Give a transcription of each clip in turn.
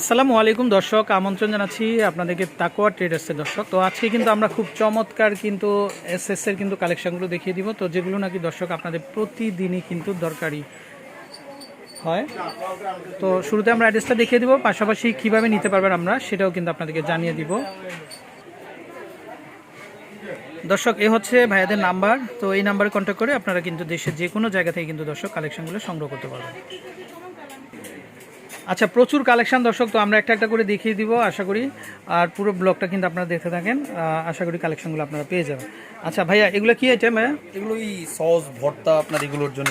আসসালামু আলাইকুম দর্শক, আমন্ত্রণ জানাচ্ছি আপনাদেরকে তাকোয়া ট্রেডার্সের দর্শক। তো আজকে কিন্তু আমরা খুব চমৎকার কিন্তু এস এর কিন্তু কালেকশনগুলো দেখিয়ে দিব। তো যেগুলো নাকি দর্শক আপনাদের প্রতিদিনই কিন্তু দরকারি হয়। তো শুরুতে আমরা অ্যাড্রেসটা দেখিয়ে দিব, পাশাপাশি কীভাবে নিতে পারবেন আমরা সেটাও কিন্তু আপনাদেরকে জানিয়ে দিব। দর্শক, এ হচ্ছে ভাইয়াদের নাম্বার। তো এই নাম্বারে কন্ট্যাক্ট করে আপনারা কিন্তু দেশের যে কোনো জায়গা থেকে কিন্তু দর্শক কালেকশনগুলো সংগ্রহ করতে পারবেন। আচ্ছা প্রচুর কালেকশন দর্শক তো আমরা একটা একটা করে দেখিয়ে দিব আশা করি। আর পুরো ব্লগটা কিন্তু আপনারা দেখতে থাকেন আশা করি কালেকশনগুলো আপনারা পেয়ে যাবেন। আচ্ছা ভাইয়া এগুলো কি আইটেম ভাইয়া? এগুলো এই সস ভর্তা আপনার এগুলোর জন্য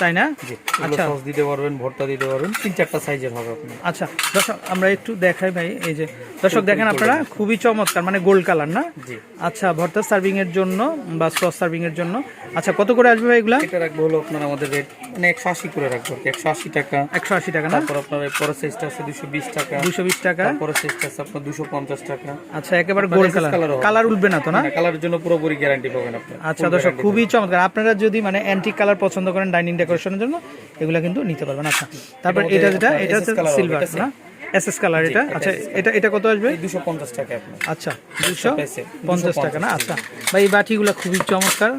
তাই না? জি আচ্ছা। সস দিতে পারবেন ভর্তা দিতে পারবেন তিন চারটা সাইজের হবে আপনার। আচ্ছা দর্শক আমরা একটু দেখাই ভাই এই যে দর্শক দেখেন আপনারা খুবই চমৎকার মানে গোল্ড কালার না? জি। আচ্ছা ভর্তা সার্ভিং এর জন্য বা সস সার্ভিং এর জন্য। আচ্ছা কত করে আসবে ভাই এগুলো? এটা রাখব হলো আপনার আমাদের রেট মানে একশো আশি করে রাখব একশো আশি টাকা। একশো আশি টাকা না? তারপর আপনার পরের সাইজটা আছে দুশো বিশ টাকা। দুশো বিশ টাকা? তারপরের সাইজটা আছে আপনার দুশো পঞ্চাশ টাকা। আচ্ছা একেবারে কালার কালার উঠবে না তো না? কালারের জন্য পুরোপুরি গ্যারান্টি পাবেন আপনি। আচ্ছা দর্শক খুবই চমৎকার। আপনারা যদি মানে অ্যান্টিক কালার পছন্দ করেন ডাইনিং ডেকোরেশনের জন্য এগুলা কিন্তু নিতে পারবেন। আচ্ছা তারপর এটা যেটা এটা হচ্ছে সিলভার না? এস এস কালার এটা? আচ্ছা এটা এটা কত আসবে? এই দুশো পঞ্চাশ টাকা আপনার আচ্ছা দুশো পেছে, পঞ্চাশ টাকা না? আচ্ছা ভাই এই বাটিগুলো খুবই চমৎকার।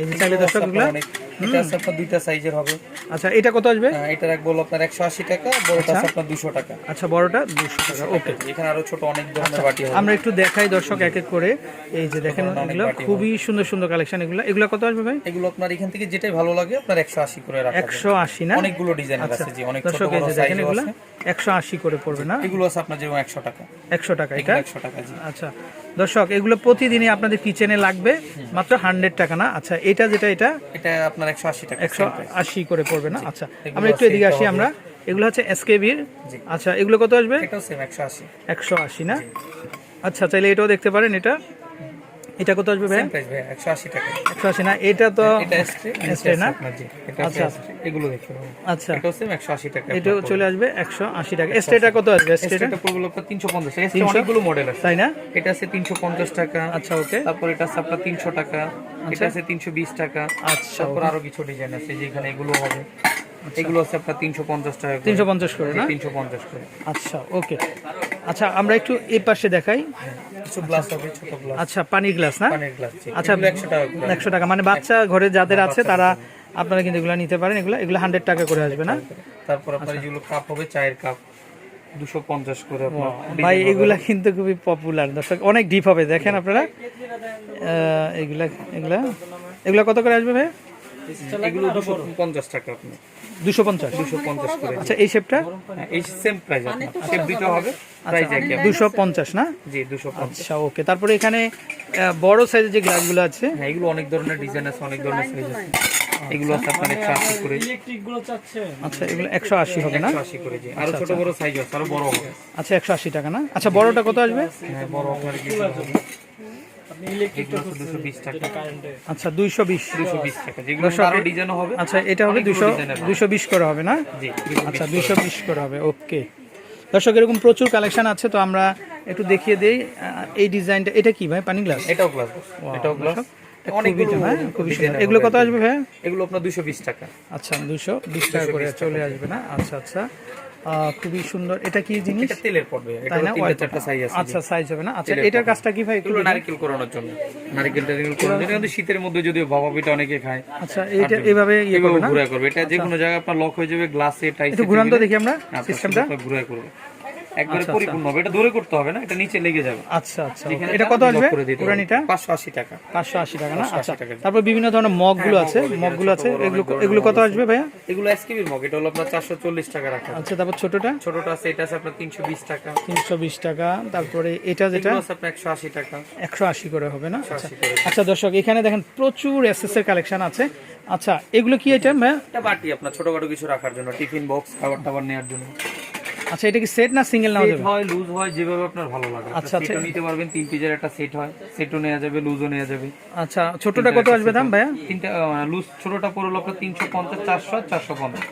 এই যে চাইলে দর্শক অনেক এটা আছে আপনার দুইটা সাইজের হবে। আচ্ছা এটা কত আসবে? হ্যাঁ, এটা রাখব আপনার একশো আশি টাকা বড়টা আছে আপনার দুশো টাকা। আচ্ছা বড়টা দুশো টাকা ওকে। এখানে আরও ছোট অনেক ধরনের বাটি হবে। আমরা একটু দেখাই দর্শক এক এক করে। এই যে দেখেন এগুলো খুবই সুন্দর সুন্দর কালেকশন এগুলো। এগুলো কত আসবে ভাই? এগুলো আপনার এখান থেকে যেটাই ভালো লাগে আপনার একশো আশি করে রাখা একশো আশি না? অনেকগুলো ডিজাইন আছে জি অনেক ছোট বড় দেখেন এগুলো একশো আশি করে পড়বে না? এগুলো আছে আপনার যেমন একশো টাকা। একশো টাকা এটা? একশো টাকা জি। আচ্ছা। দর্শক এগুলো প্রতিদিনই আপনাদের কিচেনে লাগবে। মাত্র হান্ড্রেড টাকা না? আচ্ছা এটা যেটা এটা? এটা আপনার একশো আশি টাকা একশো আশি করে পড়বে না? আচ্ছা আমরা একটু এদিকে আসি আমরা। এগুলো হচ্ছে এসকেবির জি। আচ্ছা এগুলো কত আসবে? একশো আশি। একশো আশি না? আচ্ছা চাইলে এটাও দেখতে পারেন এটা। এটা কত আসবে ভাই একশো আশি টাকা। একশো আশি না? এটা তো এটা না? এটা আচ্ছা। এগুলো দেখতে আচ্ছা। এটাও সেম একশো আশি টাকা এটাও চলে আসবে একশো আশি টাকা। এস্টেটা কত আসবে? এস্টেটা এটা? পড়বে আপনার তিনশো পঞ্চাশ টাকা। অনেকগুলো মডেল আছে। তাই না? এটা আছে তিনশো পঞ্চাশ টাকা। আচ্ছা ওকে। তারপর এটা আছে আপনার তিনশো টাকা। এটা আছে তিনশো বিশ টাকা। আচ্ছা তারপর আরও কিছু ডিজাইন আছে যেখানে এগুলো হবে। এগুলো হচ্ছে আপনার তিনশো পঞ্চাশ টাকা তিনশো পঞ্চাশ করে না? তিনশো পঞ্চাশ করে। আচ্ছা ওকে। আচ্ছা আমরা একটু এই পাশে দেখাই। কিছু গ্লাস হবে ছোট গ্লাস। আচ্ছা পানির গ্লাস না? পানির গ্লাস আচ্ছা একশো টাকা একশো টাকা। মানে বাচ্চা ঘরে যাদের আছে তারা আপনারা কিন্তু এগুলো নিতে পারেন। এগুলো এগুলো হান্ড্রেড টাকা করে আসবে না? তারপর আপনার যেগুলো কাপ হবে চায়ের কাপ দুশো পঞ্চাশ করে ভাই এগুলা কিন্তু খুবই পপুলার দর্শক অনেক ডিপ হবে দেখেন আপনারা। এগুলা এগুলা। এগুলা কত করে আসবে ভাই? এগুলো দুশো পঞ্চাশ টাকা আপনি দুশো পঞ্চাশ। দুশো পঞ্চাশ করে। আচ্ছা এই শেপটা এই সেম প্রাইস শেপ দিতে হবে। প্রাইস একই। দুশো পঞ্চাশ না? জি দুশো আচ্ছা ওকে তারপরে এখানে বড় সাইজের যে গ্লাসগুলো আছে? হ্যাঁ এগুলো অনেক ধরনের ডিজাইন আছে অনেক ধরনের সাইজ আছে এগুলো আছে আপনার একশো আশি করে। আচ্ছা এগুলো একশো আশি হবে না? একশো আশি করে জি। আরও ছোট বড় সাইজ আছে আরও বড় হবে। আচ্ছা একশো আশি টাকা না? আচ্ছা বড়টা কত আসবে? হ্যাঁ বড় আপনার আচ্ছা দুইশো বিশ। বিশ টাকা। ডিজাইন হবে। আচ্ছা এটা হবে দুশো আছে। দুশো বিশ করে হবে না? আচ্ছা দুইশো বিশ করে হবে। ওকে দর্শক এরকম প্রচুর কালেকশন আছে তো আমরা একটু দেখিয়ে দেই। এই ডিজাইনটা এটা কি ভাই পানি গ্লাস এটাও গ্লাস এটাও গ্লাস অনেকগুলো হ্যাঁ। এগুলো কত আসবে ভাই? এগুলো আপনার দুশো বিশ টাকা। আচ্ছা দুশো বিশ টাকা করে চলে আসবে না? আচ্ছা আচ্ছা। খুবই সুন্দর। এটা কি জিনিস? তেলের পড়বে। এটা তাই না? তিনটা চারটা সাইজ আছে। আচ্ছা সাইজ হবে না? আচ্ছা এটার কাজটা কি ভাই এগুলো নারকেল করানোর জন্য। নারকেল টারকেল করানোর জন্য কিন্তু শীতের মধ্যে যদি ভাপা পিঠা অনেকে খায়। আচ্ছা এটা এভাবে ইয়ে করবে না? ঘুরে করবে। এটা যে কোনো জায়গায় আপনার লক হয়ে যাবে গ্লাসে টাইপ একটু ঘুরান তো দেখি আমরা সিস্টেমটা ঘুরে করবে। একবারে পরিপূর্ণ হবে। এটা দূরে করতে হবে না এটা নিচে লেগে যাবে। আচ্ছা আচ্ছা এটা কত আসবে? করে দিতে হবে। পুরানিটা? 580 টাকা। পাঁচশো আশি টাকা না? আচ্ছা। তারপর বিভিন্ন ধরনের মগগুলো আছে মগগুলো আছে এগুলো এগুলো কত আসবে ভাইয়া? এগুলো এসকেবির মগ এটা হলো আপনার 440 টাকা রাখা আচ্ছা তারপর ছোটটা? ছোটটা আছে এটা আছে আপনার 320 টাকা। তিনশো বিশ টাকা তারপরে এটা যেটা? আছে আপনার 180 টাকা। একশো আশি করে হবে না? আচ্ছা। আচ্ছা দর্শক এখানে দেখেন প্রচুর এসএস এর কালেকশন আছে। আচ্ছা এগুলো কি আইটেম ভাইয়া? এটা বাটি আপনার ছোটখাটো কিছু রাখার জন্য টিফিন বক্স খাবার টাবার নেওয়ার জন্য। আচ্ছা এটা কি সেট না সিঙ্গেল সেট যাবে? হয় লুজ হয় যেভাবে আপনার ভালো লাগে। আচ্ছা, আচ্ছা। নিতে পারবেন তিন পিসের একটা সেট হয় সেটও নেওয়া যাবে লুজও নেওয়া যাবে। আচ্ছা ছোটটা কত আসবে দাম ভাইয়া? তিনটা লুজ ছোটটা পড়ল আপনার তিনশো পঞ্চাশ চারশো চারশো পঞ্চাশ।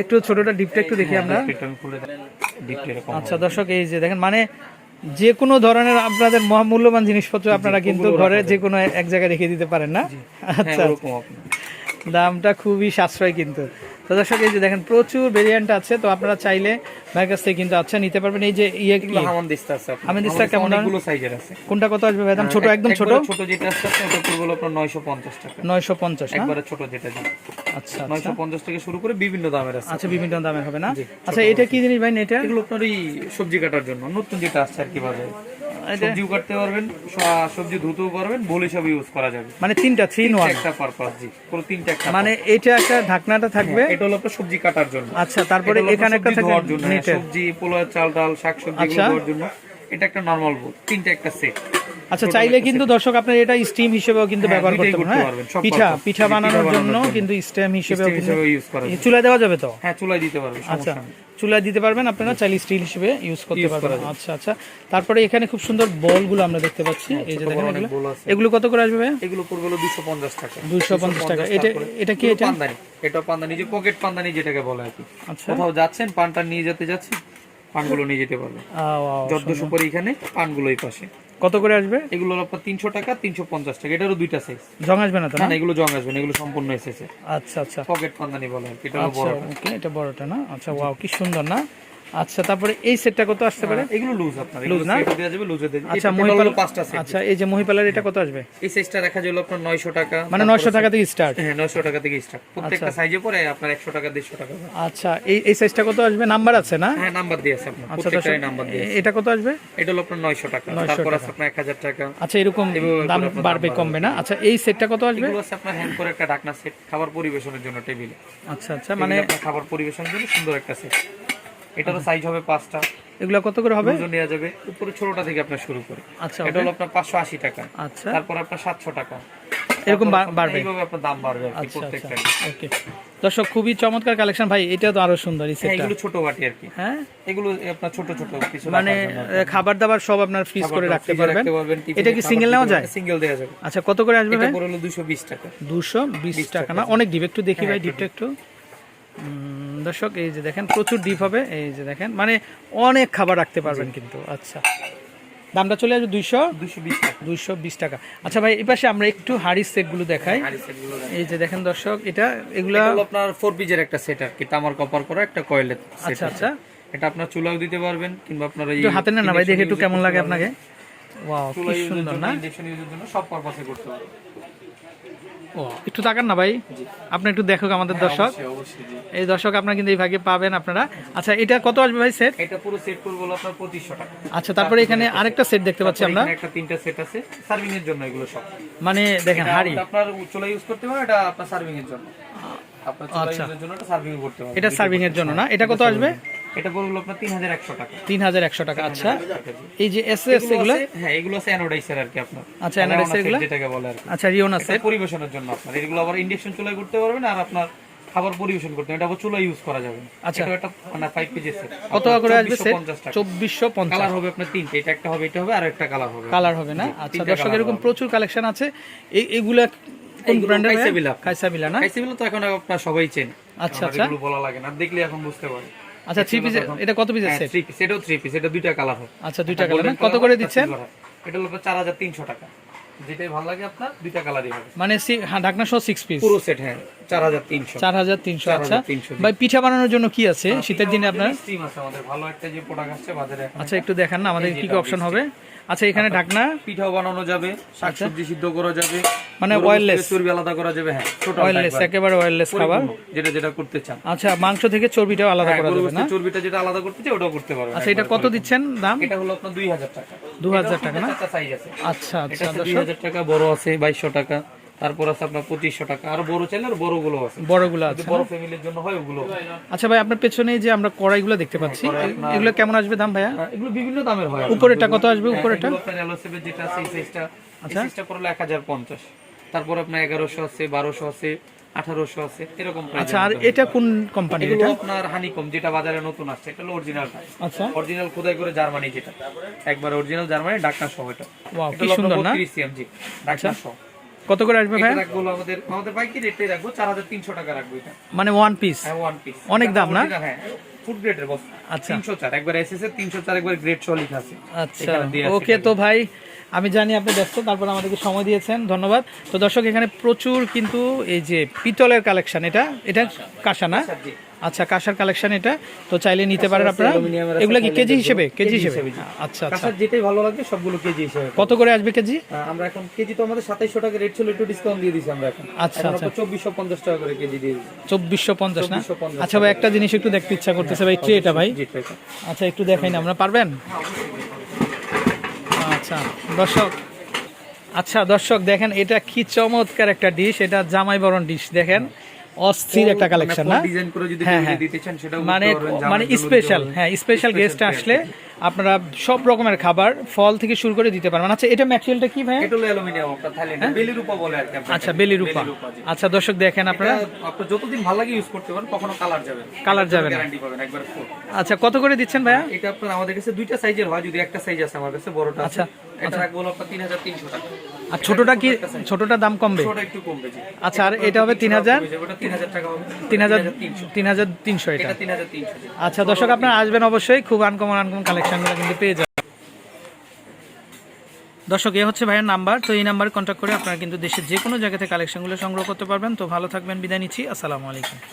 একটু ছোটটা ডিপটা একটু দেখি আমরা। এটা আমি খুলে ডিপটা এরকম আচ্ছা দর্শক এই যে দেখেন মানে যে কোনো ধরনের আপনাদের মহামূল্যবান জিনিসপত্র আপনারা কিন্তু ঘরে যে কোনো এক জায়গায় রেখে দিতে পারেন না? হ্যাঁ আচ্ছা। দামটা খুবই সাশ্রয় কিন্তু। তো দর্শক এই যে দেখেন প্রচুর ভেরিয়েন্ট আছে তো আপনারা চাইলে ভাইয়ের কাছ থেকে কিন্তু আচ্ছা নিতে পারবেন। এই যে ইয়ে এগুলো হামানদিস্তা আছে। হামানদিস্তা কেমন? অনেকগুলো সাইজের আছে। কোনটা কত আসবে ভাই? দাম ছোট একদম ছোট? ছোট যেটা আছে ওটা পড়বে আপনার 950 টাকা। নয়শো পঞ্চাশ না? একবারে ছোট যেটা আচ্ছা আচ্ছা। 950 থেকে শুরু করে বিভিন্ন দামের আছে। আচ্ছা বিভিন্ন দামের হবে না? আচ্ছা এটা কি জিনিস ভাই এটা? এগুলো আপনার এই সবজি কাটার জন্য নতুন যেটা আসছে আর কি বাজারে। এটা সবজিও কাটতে পারবেন সবজি ধুতেও পারবেন বল হিসাবে ইউজ করা যাবে। মানে তিনটা থ্রি ইন ওয়ান একটা পারপাস জি পুরো তিনটা একটা মানে এটা একটা ঢাকনাটা থাকবে? এটা হলো আপনার সবজি কাটার জন্য। আচ্ছা তারপরে এখানে একটা সবজি থাকবে জন্য হ্যাঁ, সবজি পোলা চাল ডাল শাক সবজি আচ্ছা। ধোয়ার জন্য। এটা একটা নরমাল বোল তিনটা একটা সেট আচ্ছা চাইলে কিন্তু দর্শক আপনার এটা স্টিম হিসেবেও কিন্তু হ্যাঁ, ব্যবহার করতে পারেন পারবেন, হ্যাঁ পিঠা পিঠা বানানোর জন্য। কিন্তু স্টেম হিসেবেও কিন্তু ইউজ করা যায়। চুলায় দেওয়া যাবে তো? হ্যাঁ চুলাই দিতে পারবেন আচ্ছা চুলায় দিতে পারবেন আপনারা চাইলে স্টিল হিসেবে ইউজ করতে পারবেন। আচ্ছা আচ্ছা তারপরে এখানে খুব সুন্দর বলগুলো আমরা দেখতে পাচ্ছি। এই যে দেখেন এগুলো। এগুলো কত করে আসবে ভাই এগুলো পড়বে হলো 250 টাকা। 250 টাকা। এটা- এটা কি এটা? পান্দানি। এটা পান্দানি যে পকেট পান্দানি যেটাকে বলে আর কি। আচ্ছা। কোথাও যাচ্ছেন পানটা নিয়ে যেতে যাচ্ছেন পানগুলো নিয়ে যেতে পারবেন। আও, আও, যদ্দশো পরে এখানে পানগুলো এই পাশে। কত করে আসবে? এগুলো আপনার তিনশো টাকা তিনশো পঞ্চাশ টাকা। এটারও দুইটা সাইজ জং আসবে না তো না এগুলো জং আসবে না এগুলো সম্পূর্ণ এসেছে আচ্ছা আচ্ছা। পকেট পান্দানি বলে আর এটা আচ্ছা বড়। এটা বড়টা না? আচ্ছা ওয়াও কি সুন্দর না? আচ্ছা তারপরে এই সেটটা কত আসতে পারে? এগুলো লুজ আপনার এগুলো না? দেওয়া যাবে লুজও দেওয়া আচ্ছা মহিপাল পাঁচটা সেট আচ্ছা এই যে মহিপালের এটা কত আসবে? এই সাইজটা দেখা যাবে আপনার নয়শো টাকা। মানে নয়শো টাকা থেকে স্টার্ট হ্যাঁ নয়শো টাকা থেকে স্টার্ট প্রত্যেকটা সাইজে পরে আপনার একশো টাকা দেড়শো টাকা আচ্ছা এই এই সাইজটা কত আসবে? নাম্বার আছে না? হ্যাঁ নাম্বার দিয়ে আছে আপনার। আচ্ছা প্রত্যেকটাই নাম্বার দিয়ে এটা কত আসবে? এটা হলো আপনার নয়শো টাকা। তারপর আছে আপনার এক হাজার টাকা। আচ্ছা এরকম দাম বাড়বে কমবে না? আচ্ছা এই সেটটা কত আসবে? এগুলো আছে আপনার হ্যান্ড করে একটা ঢাকনা সেট খাবার পরিবেশনের জন্য টেবিলে আচ্ছা আচ্ছা মানে খাবার পরিবেশনের জন্য সুন্দর একটা সেট এটারও সাইজ হবে পাঁচটা। এগুলো কত করে হবে? ওজন নেওয়া যাবে। উপরে ছোটটা থেকে আপনার শুরু করে। আচ্ছা এটা হলো আপনার পাঁচশো আশি টাকা। আচ্ছা। তারপর আপনার সাতশো টাকা। এরকম বাড়বে? এইভাবে আপনার দাম বাড়বে আর কি আচ্ছা আচ্ছা প্রত্যেকটা ওকে। দর্শক খুবই চমৎকার কালেকশন ভাই এটা তো আরও সুন্দর এই হ্যাঁ সেটটা এগুলো ছোট বাটি আর কি। হ্যাঁ? এগুলো আপনার ছোট ছোট কিছু মানে খাবার দাবার সব আপনার ফ্রিজ করে রাখতে পারবেন। এটা কি সিঙ্গেল নেওয়া যায়? সিঙ্গেল দেওয়া যাবে। আচ্ছা কত করে আসবে এটা ভাই? পড়ে হলো দুশো বিশ টাকা। দুশো বিশ টাকা না? অনেক ডিপ একটু দেখি ভাই ডিপটা একটু। দর্শক এই যে দেখেন প্রচুর ডিপ হবে এই যে দেখেন মানে অনেক খাবার রাখতে পারবেন কিন্তু আচ্ছা। দামটা চলে আসবে দুইশো? দুইশো বিশ টাকা। আচ্ছা ভাই এই পাশে আমরা একটু সেটগুলো দেখাই। হাড়ি সেটগুলো দেখেন। এই যে দেখেন দর্শক এটা এগুলা আপনার ফোর পিজের একটা সেট আর কি তামার কপার করা একটা কয়েলের আচ্ছা আচ্ছা। এটা আপনার চুলাও দিতে পারবেন কিংবা আপনার এই হাতে না ভাই দেখে একটু কেমন লাগে আপনাকে? ওয়াও কি সুন্দর না? ইন্ডাকশন ইউজের জন্য সব পারপাসে করতে পারবেন। ও একটু তাকান না ভাই। আপনি একটু দেখুক আমাদের দর্শক। অবশ্যই জি। এই দর্শক আপনারা কিন্তু এই ভাগে পাবেন আপনারা। আচ্ছা এটা কত আসবে ভাই সেট এটা পুরো সেট করব আপনার পঁচিশশো টাকা। আচ্ছা তারপরে এখানে আরেকটা সেট দেখতে পাচ্ছি আমরা। একটা তিনটা সেট আছে সার্ভিং এর জন্য এগুলো সব। মানে দেখেন হাড়ি। আপনার চুলা ইউজ করতে পারেন এটা আপনার সার্ভিং এর জন্য। আপনার চুলা আচ্ছা। ইউজের জন্য এটা সার্ভিং করতে পারেন এটা সার্ভিং এর জন্য না? এটা কত আসবে? এটা পড়ল আপনার তিন হাজার একশো টাকা। তিন হাজার একশো টাকা আচ্ছা। এই যে এগুলো হ্যাঁ এগুলো আছে অ্যানোডাইসার আর কি আপনার। আচ্ছা, anodizer এগুলো? যেটাকে বলে আর কি। আচ্ছা রিওনা এটা সেট পরিবেশনের জন্য আপনার। এগুলো আবার ইন্ডাকশন চুলায় করতে পারবেন আর আপনার খাবার পরিবেশন করতে এটা আবার চুলা ইউজ করা যাবে। আচ্ছা। এটা একটা মানে কেজি সেট কত করে আসবে সেট কালার হবে আপনার তিনটে। এটা একটা হবে এটা হবে আর একটা কালার হবে। কালার হবে না? আচ্ছা দর্শক এরকম প্রচুর কালেকশন আছে। এই এগুলা কোন ব্র্যান্ডের কাইসাবিলা। কাইসাবিলা না? খাইসিবিল তো এখন আপনার সবাই চেন। আচ্ছা, আচ্ছা। এগুলো বলা লাগে না। দেখলে এখন বুঝতে পারে আচ্ছা থ্রি পিস এটা কত পিসের হ্যাঁ সেট থ্রি পিস এটাও থ্রি পিস এটা দুইটা কালার হয়। আচ্ছা দুইটা কালার কত করে দিচ্ছেন? এটা হলো চার হাজার তিনশো টাকা। যেটাই ভালো লাগে আপনার দুইটা কালারই হবে। মানে হ্যাঁ ঢাকনা সহ সিক্স পিস পুরো সেট হ্যাঁ। চার হাজার তিনশো। চার হাজার তিনশো আচ্ছা। ভাই পিঠা বানানোর জন্য কি আছে? শীতের দিনে আপনার? স্টিম আছে আমাদের ভালো একটা যে প্রোডাক্ট আসছে বাজারে আচ্ছা একটু দেখান না আমাদের কি কি অপশন হবে। আচ্ছা এখানে ঢাকনা। পিঠাও বানানো যাবে শাকসবজি সিদ্ধ করা যাবে। মানে চর্বি আলাদা করা যাবে হ্যাঁ ওয়্যারলেস একেবারে। ওয়্যারলেস খাবার। যেটা যেটা করতে চান। আচ্ছা মাংস থেকে চর্বিটাও আলাদা হ্যাঁ করা যাবে না? চর্বিটা যেটা আলাদা করতে চাই ওটাও করতে পারবেন আচ্ছা এটা কত দিচ্ছেন দাম? এটা হলো আপনার দুই হাজার টাকা। দু হাজার টাকা না? আচ্ছা আচ্ছা টাকা বড় আছে বাইশশো টাকা। তারপর আছে আপনার পঁচিশশো টাকা। আর বড় চাইলে আর বড়গুলো আছে। বড়গুলো আছে বড় ফ্যামিলির জন্য হয় ওগুলো। আচ্ছা ভাই আপনার পেছনে যে আমরা কড়াইগুলো দেখতে পাচ্ছি এগুলো কেমন আসবে দাম ভাইয়া? হ্যাঁ, এগুলো বিভিন্ন দামের হয়। উপরেরটা কত আসবে আপনার shape এর যেটা আছে এই সাইজটা এই সাইজটা পড়ল এক হাজার পঞ্চাশ। তারপর আপনার এগারোশো আছে বারোশো আছে আঠারোশো আছে এরকম আচ্ছা আর এটা কোন কোম্পানি এটা? আপনার হানিকম যেটা বাজারে নতুন আসছে এটা হলো অরিজিনাল আচ্ছা। অরিজিনাল খোদাই করে জার্মানি যেটা। একবার অরিজিনাল জার্মানি ডাকনা সহ এটা। ওয়াও কি সুন্দর না? সিএমজি ডাকনা সহ। কত করে আসবে এটা ভাইয়া রাখব আমাদের আমাদের বাইকের রেটে রাখব চার হাজার তিনশো টাকা রাখব এটা। মানে ওয়ান পিস হ্যাঁ ওয়ান পিস অনেক দাম না? হ্যাঁ ফুড গ্রেডের বস আচ্ছা। একবার এসএস এর তিনশো চার একবার গ্রেড লেখা আছে। আচ্ছা ওকে তো ভাই আমি জানি আপনি ব্যস্ত তারপর আমাদেরকে সময় দিয়েছেন ধন্যবাদ। তো দর্শক এখানে প্রচুর কিন্তু এই যে পিতলের কালেকশন এটা? এটা কাঁসা না। আচ্ছা কাঁসার কালেকশন এটা? তো চাইলে নিতে পারেন আপনারা? এগুলো কি কেজি হিসেবে? কেজি হিসেবে? আচ্ছা আচ্ছা। যেটাই ভালো লাগবে সবগুলো কেজি হিসেবে কত করে আসবে কেজি? আমরা এখন কেজি তো আমাদের সাতাইশশো টাকা রেট ছিল একটু ডিসকাউন্ট দিয়ে দিচ্ছি আমরা এখন। আচ্ছা, আচ্ছা। চব্বিশশো পঞ্চাশ টাকা করে কেজি দিয়ে দিচ্ছি চব্বিশশো পঞ্চাশ না? আচ্ছা ভাই একটা জিনিস একটু দেখতে ইচ্ছা করতেছে ভাই ট্রেটা ভাই। আচ্ছা একটু দেখাই না আমরা পারবেন? আচ্ছা দর্শক আচ্ছা দর্শক দেখেন এটা কি চমৎকার একটা ডিশ এটা জামাই বরণ ডিশ দেখেন। অস্থির একটা কালেকশন না? ডিজাইন করে যদি হ্যাঁ, হ্যাঁ। দিতে চান সেটাও মানে মানে স্পেশাল হ্যাঁ স্পেশাল গেস্ট আসলে আপনারা সব রকমের খাবার ফল থেকে শুরু করে দিতে পারবেন। আচ্ছা এটা ম্যাটেরিয়ালটা কি ভাই এটা হলো অ্যালুমিনিয়াম আপনার থাইল্যান্ড বেলি রূপা বলে আর কি আচ্ছা বেলি রূপা। আচ্ছা দর্শক দেখেন আপনারা। এটা আপনার যতদিন ভালো লাগে ইউজ করতে পারেন কখনো কালার যাবে কালার যাবে না। গ্যারান্টি পাবেন একবার ফুল আচ্ছা কত করে দিচ্ছেন ভাইয়া? এটা আপনার আমাদের কাছে দুইটা সাইজের হয় যদি একটা সাইজ আছে আমার কাছে বড়টা আছে। আচ্ছা, এটা রাখব আপনার তিন হাজার তিনশো টাকা। আর ছোটটা কি ছোটটার দাম কমবে? ছোট একটু কমবে আচ্ছা আর এটা হবে তিন হাজার? তিন হাজার টাকা হবে। তিন হাজার তিনশো। তিন হাজার তিনশো এটা। এটা তিন হাজার তিনশো আচ্ছা দর্শক আপনারা আসবেন অবশ্যই। খুব আনকমন আনকমন কালেকশনগুলো কিন্তু পেয়ে যাবেন। দর্শক এ হচ্ছে ভাইয়ের নাম্বার। তো এই নাম্বারে কন্ট্যাক্ট করে আপনারা কিন্তু দেশের যে কোনো জায়গা থেকে কালেকশনগুলো সংগ্রহ করতে পারবেন। তো ভালো থাকবেন বিদায় নিচ্ছি। আসসালামু আলাইকুম।